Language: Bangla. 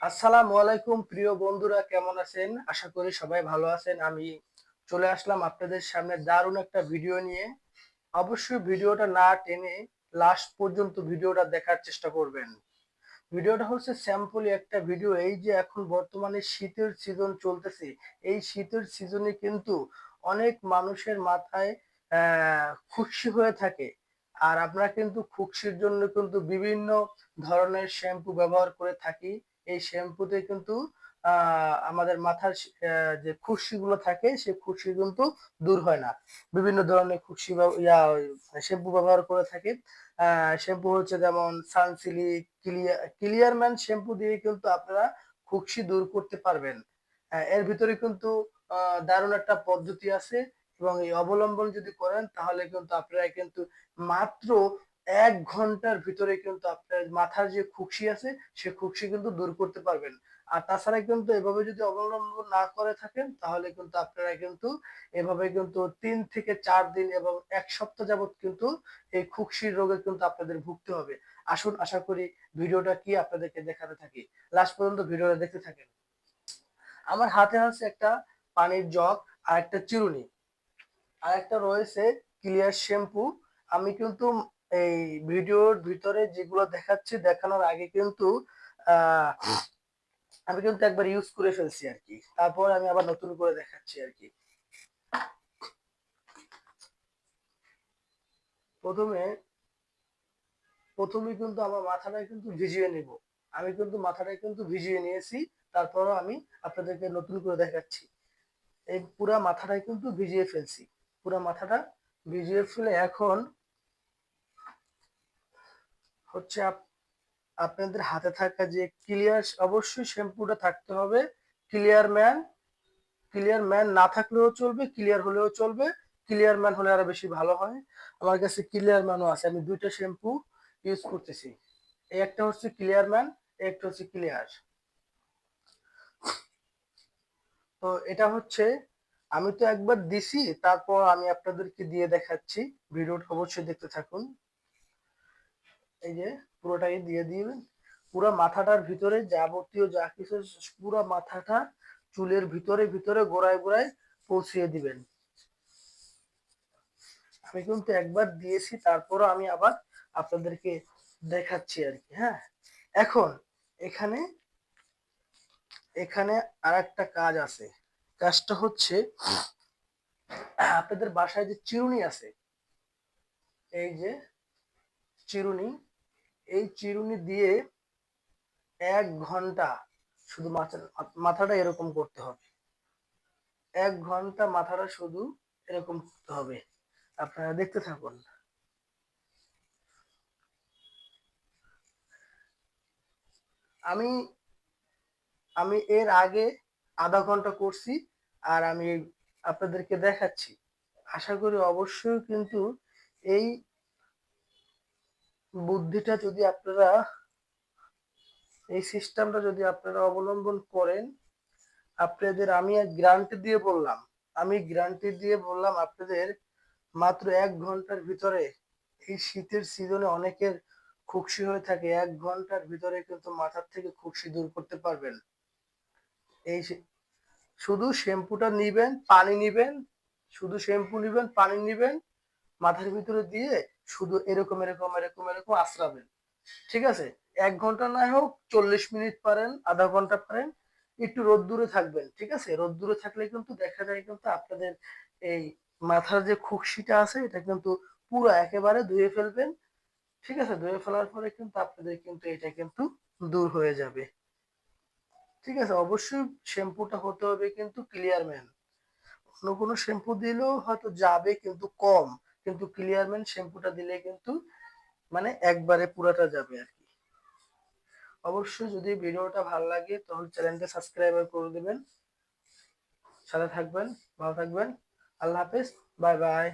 আসসালামু আলাইকুম, প্রিয় বন্ধুরা, কেমন আছেন? আশা করি সবাই ভালো আছেন। আমি চলে আসলাম আপনাদের সামনে দারুণ একটা ভিডিও নিয়ে। অবশ্যই ভিডিওটা না টেনে লাস্ট পর্যন্ত ভিডিওটা দেখার চেষ্টা করবেন। ভিডিওটা হচ্ছে স্যাম্পলি একটা ভিডিও এই যে এখন বর্তমানে শীতের সিজন চলতেছে, এই শীতের সিজনে কিন্তু অনেক মানুষের মাথায় খুশি হয়ে থাকে। আর আমরা কিন্তু খুশির জন্য কিন্তু বিভিন্ন ধরনের শ্যাম্পু ব্যবহার করে থাকি। এই শ্যাম্পুতে কিন্তু আমাদের মাথার যে খুশকিগুলো থাকে সেই খুশি কিন্তু দূর হয় না। বিভিন্ন ধরনের খুশি ইয়া, শ্যাম্পু ব্যবহার করে থাকে। শ্যাম্পু হচ্ছে যেমন সানসিলিক ক্লিয়ার ক্লিয়ারম্যান শ্যাম্পু দিয়ে কিন্তু আপনারা খুশকি দূর করতে পারবেন। এর ভিতরে কিন্তু দারুণ একটা পদ্ধতি আছে এবং এই অবলম্বন যদি করেন, তাহলে কিন্তু আপনারা কিন্তু মাত্র এক ঘণ্টার ভিতরে কিন্তু আপনার মাথার যে খুশকি আছে, সে খুশকি কিন্তু দূর করতে পারবেন। আর তাছাড়া কিন্তু এভাবে যদি অবলম্বন না করে থাকেন, তাহলে কিন্তু আপনারা কিন্তু এভাবে কিন্তু তিন থেকে চার দিন এবং এক সপ্তাহ যাবত কিন্তু এই খুশকির রোগে কিন্তু আপনাদের ভুগতে হবে। আসুন, আশা করি ভিডিওটা কি আপনাদেরকে দেখাতে থাকি। লাস্ট পর্যন্ত ভিডিওটা দেখতে থাকেন। আমার হাতে আছে একটা পানির জগ আর একটা চিরুনি। আর একটা রয়েছে ক্লিয়ার শ্যাম্পু আমি কিন্তু এই ভিডিওর ভিতরে যেগুলো দেখাচ্ছি দেখানোর আগে কিন্তু আমি কিন্তু একবার ইউজ করে ফেলছি আর কি তারপর আমি আবার নতুন করে দেখাচ্ছি আর কি প্রথমে প্রথমে কিন্তু আমার মাথাটা কিন্তু ভিজিয়ে নিব। আমি কিন্তু মাথাটা কিন্তু ভিজিয়ে নিয়েছি, তারপরও আমি আপনাদেরকে নতুন করে দেখাচ্ছি। এই পুরা মাথাটাই কিন্তু ভিজিয়ে ফেলছি। পুরা মাথাটা ভিজিয়ে ফেলে এখন হচ্ছে আপ- আপনাদের হাতে থাকা যে ক্লিয়ার অবশ্যই শ্যাম্পুটা থাকতে হবে। ক্লিয়ার ম্যান ক্লিয়ার ম্যান না থাকলেও চলবে ক্লিয়ার হলেও চলবে। ক্লিয়ার ম্যান হলে আরও বেশি ভালো হয়। আমার কাছে ক্লিয়ার ম্যানও আছে। আমি দুইটা শ্যাম্পু ইউজ করতেছি। এই একটা হচ্ছে ক্লিয়ার ম্যান একটা হচ্ছে ক্লিয়ার তো এটা হচ্ছে, আমি তো একবার দিছি, তারপর আমি আপনাদেরকে দিয়ে দেখাচ্ছি। ভিডিওটা অবশ্যই দেখতে থাকুন। এই যে পুরোটাই দিয়ে দিবেন পুরো মাথাটার ভিতরে যাবতীয় যা কিছু পুরো মাথাটা চুলের ভিতরে ভিতরে গোড়ায় গোড়ায় পৌঁছিয়ে দিবেন। আমি কিন্তু একবার দিয়েছি, তারপরও আমি আবার আপনাদেরকে দেখাচ্ছি আর কি হ্যাঁ? এখন এখানে এখানে আর একটা কাজ আছে। কাজটা হচ্ছে, আপনাদের বাসায় যে চিরুনি আছে, এই যে চিরুনি এই চিরুনি দিয়ে এক ঘণ্টা শুধু মাথা মাথাটা এরকম করতে হবে। এক ঘণ্টা মাথাটা শুধু এরকম করতে হবে। আপনারা দেখতে থাকুন। আমি আমি এর আগে আধা ঘণ্টা করছি আর আমি আপনাদেরকে দেখাচ্ছি। আশা করি অবশ্যই কিন্তু এই বুদ্ধিটা যদি আপনারা, এই সিস্টেমটা যদি আপনারা অবলম্বন করেন, আপনাদের আমি গ্যারান্টি দিয়ে বললাম। আমি গ্যারান্টি দিয়ে বললাম আপনাদের মাত্র এক ঘণ্টার ভিতরে, এই শীতের সিজনে অনেকের খুশি হয়ে থাকে, এক ঘণ্টার ভিতরে কিন্তু মাথার থেকে খুশি দূর করতে পারবেন। এই শুধু শ্যাম্পুটা নিবেন, পানি নিবেন, শুধু শ্যাম্পু নিবেন, পানি নিবেন, মাথার ভিতরে দিয়ে শুধু এরকম এরকম এরকম এরকম আশ্রাবেন। ঠিক আছে? এক ঘণ্টা না হোক, চল্লিশ মিনিট পারেন, আধা ঘণ্টা পারেন, একটু রোদ্দুরে থাকবেন, ঠিক আছে? রোদ্দুরে থাকলে কিন্তু দেখা যায় কিন্তু আপনাদের এই মাথার যে খুশকিটা আছে, এটা কিন্তু পুরো একেবারে ধুয়ে ফেলবেন। ঠিক আছে? ধুয়ে ফেলার পরে কিন্তু আপনাদের কিন্তু এটা কিন্তু দূর হয়ে যাবে। ঠিক আছে? অবশ্যই শ্যাম্পুটা হতে হবে কিন্তু ক্লিয়ার ম্যান। অন্য কোনো শ্যাম্পু দিলেও হয়তো যাবে কিন্তু কম। কিন্তু ক্লিয়ারমেন্ট শ্যাম্পুটা দিলে কিন্তু মানে একবারে পুরাটা যাবে আর কি। অবশ্যই যদি ভিডিওটা ভালো লাগে তাহলে চ্যানেলটা সাবস্ক্রাইব করে দেবেন। সাথে থাকবেন, ভালো থাকবেন। আল্লাহ হাফেজ, বাই বাই।